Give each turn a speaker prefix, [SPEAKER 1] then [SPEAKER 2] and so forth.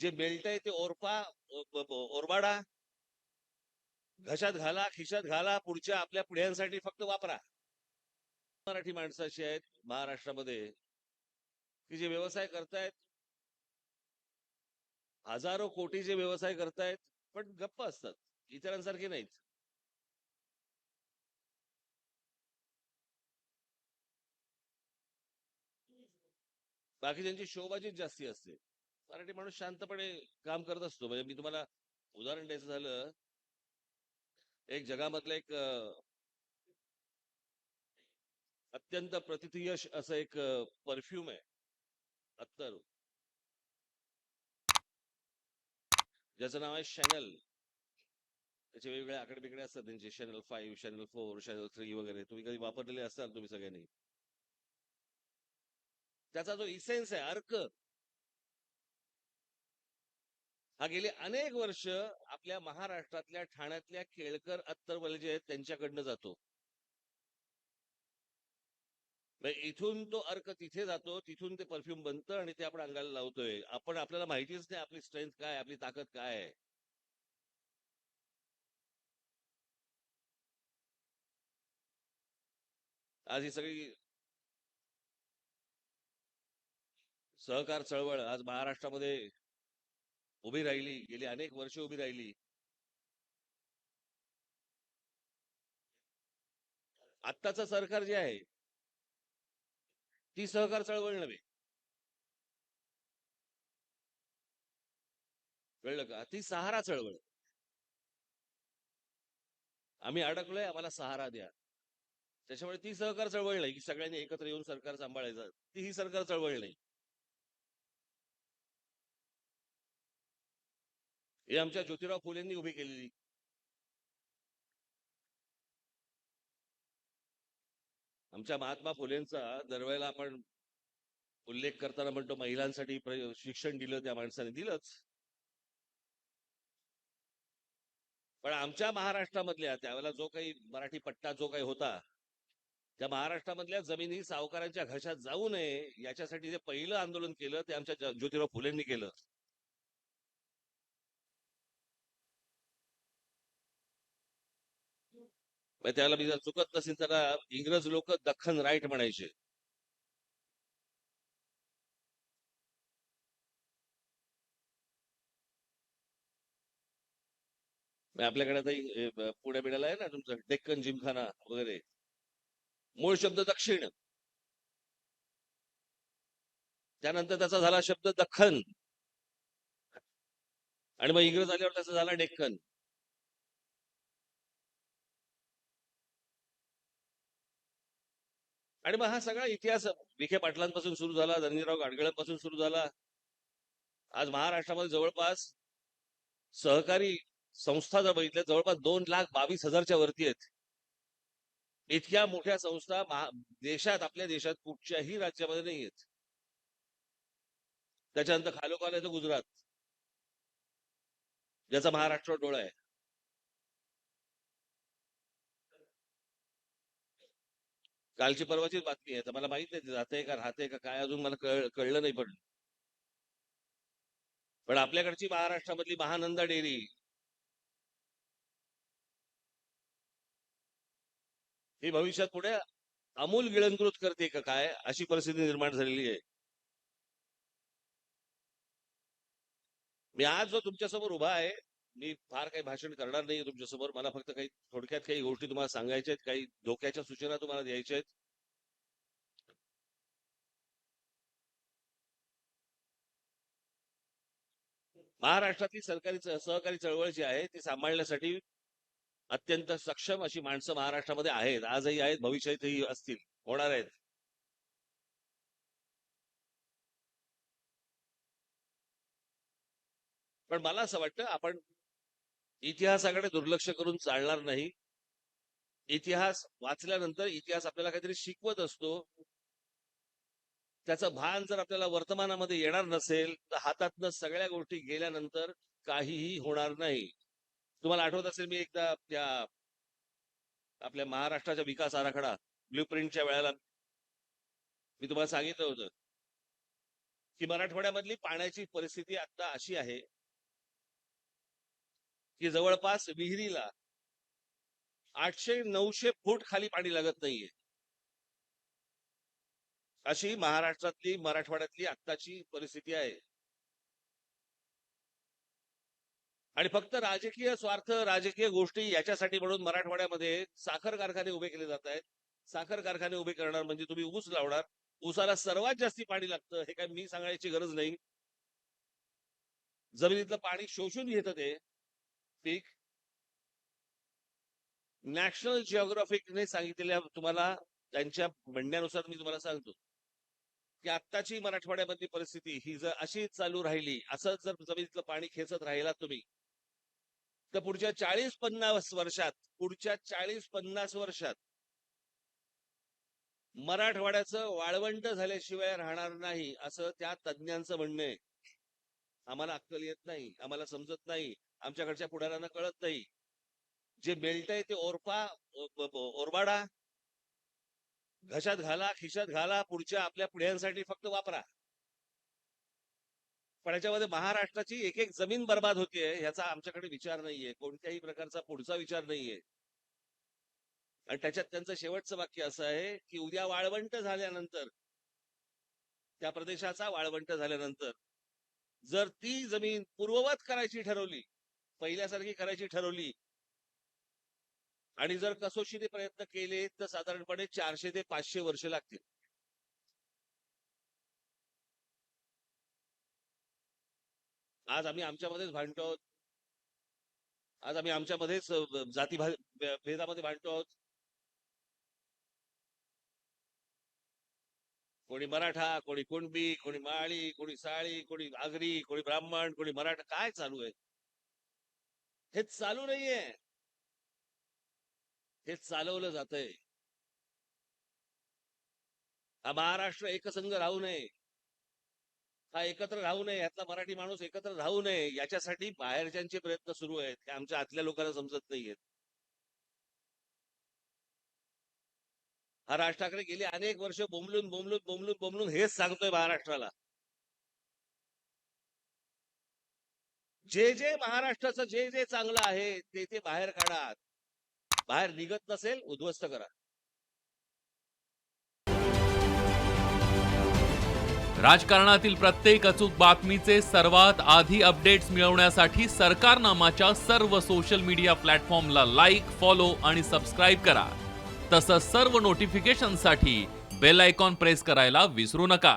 [SPEAKER 1] जे बेल्ट आहे ते ओरपा ओरबाडा. घशात घाला खिशात घाला पुढच्या आपल्या पुढ्यांसाठी फक्त वापरा. मराठी माणसं अशी आहेत महाराष्ट्रामध्ये की जे व्यवसाय करतायत. हजारो कोटीचे व्यवसाय करतायत पण गप्प असतात. इतरांसारखे नाहीत. बाकी त्यांची शोबाजीच जास्ती असते. मराठी माणूस शांतपणे काम करत असतो. म्हणजे मी तुम्हाला उदाहरण द्यायचं झालं. एक जगामधलं एक अत्यंत प्रतिथयश असं एक परफ्यूम आहे. अत्तर. ज्याचं नाव आहे शॅनल त्याचे वेगवेगळे आकडे बिकडे असतात. त्यांचे channel five channel four channel three वगैरे. तुम्ही कधी वापरलेले असाल तुम्ही सगळ्यांनी. त्याचा जो इसेन्स आहे अर्क. हा गेली अनेक वर्ष आपल्या महाराष्ट्रातल्या ठाण्यातल्या केळकर अत्तरवाले जे आहेत त्यांच्याकडनं जातो. म्हणजे इथून तो अर्क तिथे जातो तिथून ते परफ्यूम बनतं आणि ते आपण अंगाला लावतोय. आपण आपल्याला माहितीच नाही आपली स्ट्रेंथ काय आपली ताकद काय. आहे आज ही सगळी सहकार चळवळ आज महाराष्ट्रामध्ये उभी राहिली गेली अनेक वर्ष उभी राहिली. आत्ताचं सरकार जे आहे ती सहकार चळवळ नव्हे. कळलं का? ती सहारा चळवळ. आम्ही अडकलोय आम्हाला सहारा द्या. त्याच्यामुळे ती सहकार चळवळ नाही की सगळ्यांनी एकत्र येऊन सरकार सांभाळायचं. ती ही सरकार चळवळ नाही. हे आमच्या ज्योतिराव फुलेंनी उभी केलेली. आमच्या महात्मा फुलेंचा दरवेळेला आपण उल्लेख करताना म्हणतो महिलांसाठी शिक्षण दिलं त्या माणसाने दिलंच. पण आमच्या महाराष्ट्रामधल्या त्यावेळेला जो काही मराठी पट्टा जो काही होता त्या महाराष्ट्रामधल्या जमिनी सावकारांच्या घशात जाऊ नये याच्यासाठी जे पहिलं आंदोलन केलं ते आमच्या ज्योतिराव फुलेंनी केलं. त्याला मी जर चुकत नसेल त्याला इंग्रज लोक दख्खन राईट म्हणायचे. आपल्याकडे आता इ- पुणे बिण्याला आहे ना तुमचं डेक्कन जिमखाना वगैरे. मूळ शब्द दक्षिण. त्यानंतर त्याचा झाला शब्द दख्खन. आणि मग इंग्रज आल्यावर त्याचा झाला डेक्कन. आणि मग हा सगळा इतिहास विखे पाटलांपासून सुरू झाला धनंजयराव गाडगळांपासून सुरू झाला. आज महाराष्ट्रामध्ये जवळपास सहकारी संस्था जर बघितल्या जवळपास दोन लाख बावीस हजारच्या वरती आहेत. इतक्या मोठ्या संस्था देशात आपल्या देशात कुठच्याही राज्यामध्ये नाही आहेत. त्याच्यानंतर खालोखाल येतं गुजरात. ज्याचा महाराष्ट्र डोळा आहे. कालची परवाचीच बातमी आहे. तर मला माहीत नाही जाते का राहते का काय अजून मला कळ कळलं नाही पण पण आपल्याकडची महाराष्ट्रामधली महानंदा डेअरी. ही भविष्यात पुढे अमूल गिळंकृत करते का काय अशी परिस्थिती निर्माण झालेली आहे. मी आज जो तुमच्यासमोर उभा आहे मी फार काही भाषण करणार नाही तुमच्यासमोर. मला फक्त काही थोडक्यात काही गोष्टी तुम्हाला सांगायच्या आहेत काही धोक्याच्या सूचना तुम्हाला द्यायच्या आहेत. महाराष्ट्रातली सरकारी सहकारी चळवळ जी आहे ती सांभाळण्यासाठी अत्यंत सक्षम अशी माणसं महाराष्ट्रामध्ये आहेत. आजही आहेत भविष्यातही असतील होणार आहेत. पण मला असं वाटतं आपण इतिहासाकडे दुर्लक्ष करून चालणार नाही. इतिहास वाचल्यानंतर इतिहास आपल्याला काहीतरी शिकवत असतो. त्याचं भान जर आपल्याला वर्तमानामध्ये येणार नसेल तर हातातनं सगळ्या गोष्टी गेल्यानंतर काहीही होणार नाही. तुम्हाला आठवत असेल मी एकदा त्या आपल्या महाराष्ट्राचा विकास आराखडा ब्ल्यू प्रिंटच्या वेळेला मी तुम्हाला सांगितलं होतं की मराठवाड्यामधली पाण्याची परिस्थिती आता अशी आहे की जवळपास विहिरीला आठशे नऊशे फूट खाली पाणी लागत नाहीये. अशी महाराष्ट्रातली मराठवाड्यातली आत्ताची परिस्थिती आहे. आणि फक्त राजकीय स्वार्थ राजकीय गोष्टी याच्यासाठी म्हणून मराठवाड्यामध्ये साखर कारखाने उभे केले जात आहेत. साखर कारखाने उभे करणार म्हणजे तुम्ही ऊस लावणार. ऊसाला सर्वात जास्ती पाणी लागतं हे काय मी सांगायची गरज नाही. जमिनीतलं पाणी शोषून घेतं ते. पीक नॅशनल जिओग्राफिकने सांगितलेल्या तुम्हाला त्यांच्या म्हणण्यानुसार मी तुम्हाला सांगतो. की आत्ताची मराठवाड्यामधली परिस्थिती ही जर अशीच चालू राहिली असंच जर जमिनीतलं पाणी खेचत राहिला तुम्ही तर पुढच्या चाळीस पन्नास वर्षात पुढच्या चाळीस पन्नास वर्षात मराठवाड्याचं वाळवंट झाल्याशिवाय राहणार नाही असं त्या तज्ज्ञांचं म्हणणं आहे. आम्हाला अक्कल येत नाही आम्हाला समजत नाही. आमच्याकडच्या पुढाऱ्यांना कळत नाही. जे बेल्ट आहे ते ओरपा ओरबाडा. घशात घाला खिशात घाला पुढच्या आपल्या पुढ्यांसाठी फक्त वापरा. पण याच्यामध्ये महाराष्ट्राची एक एक जमीन बर्बाद होतीये ह्याचा आमच्याकडे विचार नाहीये. कोणत्याही प्रकारचा पुढचा विचार नाहीये. आणि त्याच्यात त्यांचं शेवटचं वाक्य असं आहे की उद्या वाळवंट झाल्यानंतर त्या प्रदेशाचा वाळवंट झाल्यानंतर जर ती जमीन पूर्ववत करायची ठरवली पहिल्यासारखी करायची ठरवली. आणि जर कसोशीने प्रयत्न केले तर साधारणपणे चारशे ते पाचशे वर्ष लागतील. आज आम्ही आमच्यामध्येच भांडतो आहोत. आज आम्ही आमच्यामध्येच जाती भेदामध्ये भांडतो आहोत. कोणी मराठा कोणी कुणबी कोणी माळी कोणी साळी कोणी आगरी कोणी ब्राह्मण कोणी मराठा काय चालू आहे? हे चालू नाहीये. हे चालवलं जातंय. हा महाराष्ट्र एकसंघ राहू नये. हा एकत्र राहू नये. यातला मराठी माणूस एकत्र राहू नये. याच्यासाठी बाहेरच्यांचे प्रयत्न सुरू आहेत. हे आमच्या आतल्या लोकांना समजत नाहीयेत. हा राज ठाकरे गेली अनेक वर्ष बोंबलून बोंबलून बोंबलून बोंबलून हेच सांगतोय महाराष्ट्राला. जे जे महाराष्ट्राचं जे जे चांगलं आहे ते ते बाहेर काढा. बाहेर निघत नसेल उद्ध्वस्त करा.
[SPEAKER 2] राजकारणातील प्रत्येक अचूक बातमीचे सर्वात आधी अपडेट्स मिळवण्यासाठी सरकारनामाच्या सर्व सोशल मीडिया प्लॅटफॉर्मला लाईक फॉलो आणि सबस्क्राईब करा. तसंच सर्व नोटिफिकेशनसाठी बेल आयकॉन प्रेस करायला विसरू नका.